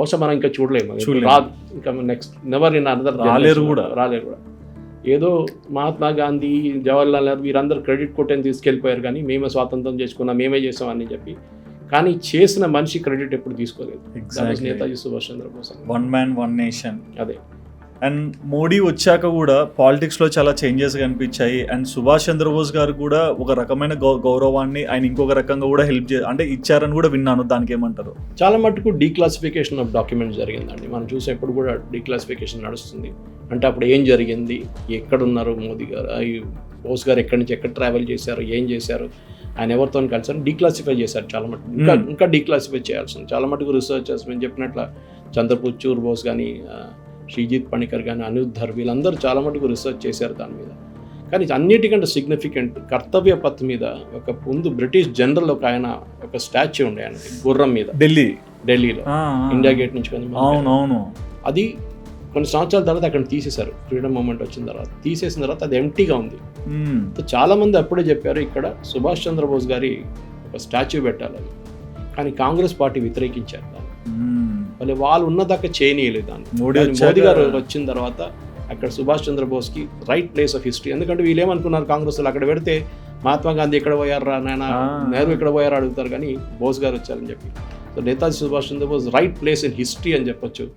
బహుశా మనం ఇంకా చూడలేము. రాదు. ఇంకా నెక్స్ట్ నెవర్ ఇన్ అనదర్ రాలేరు కూడా. రాలేరు కూడా. ఏదో మహాత్మా గాంధీ జవహర్లాల్ నెహ్రూ వీరందరూ క్రెడిట్ కొట్టని తీసుకెళ్ళిపోయారు కానీ మేమే స్వాతంత్రం చేసుకున్నాం మేమే చేసాం అని చెప్పి. కానీ చేసిన మనిషి క్రెడిట్ ఎప్పుడు తీసుకోలేదు. Netaji Subhash Chandrabose. One man one nation అదే. అండ్ మోడీ వచ్చాక కూడా పాలిటిక్స్లో చాలా చేంజెస్ కనిపించాయి. అండ్ సుభాష్ చంద్రబోస్ గారు కూడా ఒక రకమైన గౌ గౌరవాన్ని ఆయన ఇంకొక రకంగా కూడా హెల్ప్ చే అంటే ఇచ్చారని కూడా విన్నాను. దానికి ఏమంటారు? చాలా మటుకు డీక్లాసిఫికేషన్ ఆఫ్ డాక్యుమెంట్స్ జరిగిందండి. మనం చూసేప్పుడు కూడా డీక్లాసిఫికేషన్ నడుస్తుంది. అంటే అప్పుడు ఏం జరిగింది? ఎక్కడున్నారు మోదీ గారు? బోస్ గారు ఎక్కడి నుంచి ఎక్కడ ట్రావెల్ చేశారు? ఏం చేశారు? ఆయన ఎవరితో కలిసారు డీక్లాసిఫై చేశారు చాలా మటుకు. ఇంకా Hmm. ఇంకా డీక్లాసిఫై చేయాల్సింది. చాలా మటుకు రీసెర్చర్స్ మేము చెప్పినట్ల చంద్రపుచ్చూర్ బోస్ కానీ శ్రీజిత్ పణికర్ కానీ అనిరుద్ ధర్ వీళ్ళందరూ చాలా మటుకు రీసెర్చ్ చేశారు దాని మీద. కానీ అన్నిటికంటే సిగ్నిఫికెంట్ కర్తవ్య పథ్ మీద ఒక ముందు బ్రిటిష్ జనరల్ ఒక ఆయన ఒక స్టాచ్యూ ఉండే ఆయనకి గుర్రం మీద. ఢిల్లీ. ఢిల్లీలో. ఇండియా గేట్ నుంచి కొంచెం అవును అవును అది కొన్ని సంవత్సరాల తర్వాత అక్కడ తీసేశారు. ఫ్రీడమ్ మూమెంట్ వచ్చిన తర్వాత. తీసేసిన తర్వాత అది ఎంటీగా ఉంది. చాలా మంది అప్పుడే చెప్పారు ఇక్కడ సుభాష్ చంద్రబోస్ గారి ఒక స్టాచ్యూ పెట్టాలని. కానీ కాంగ్రెస్ పార్టీ వ్యతిరేకించారు దాన్ని. మళ్ళీ వాళ్ళు ఉన్నదాకా చేయనీయలేదు దాన్ని. మోడీ మోదీ గారు వచ్చిన తర్వాత అక్కడ సుభాష్ చంద్రబోస్కి రైట్ ప్లేస్ ఆఫ్ హిస్టరీ ఎందుకంటే వీళ్ళు ఏమనుకున్నారు కాంగ్రెస్ వాళ్ళు అక్కడ పెడితే మహాత్మా గాంధీ ఎక్కడ పోయారా నాయన. నెహ్రూ ఎక్కడ పోయారా అడుగుతారు కానీ బోస్ గారు వచ్చారని చెప్పి. So Netaji Subhash Chandrabose right place in history అని చెప్పొచ్చు.